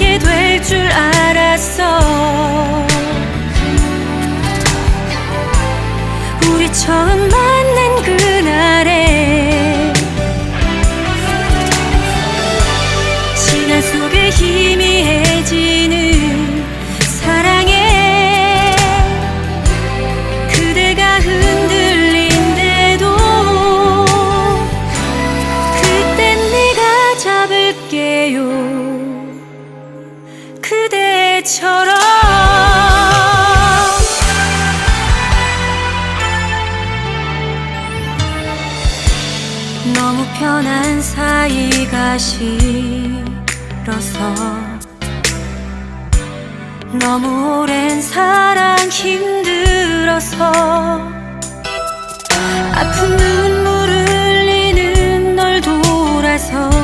만나게 될 줄 알았어. 우리 처음 만난 그날에 시간 속에 희미해지는 사랑에 그대가 흔들린데도 그땐 내가 잡을게요 그대처럼 너무 편한 사이가 싫어서 너무 오랜 사랑 힘들어서 아픈 눈물 흘리는 널 돌아서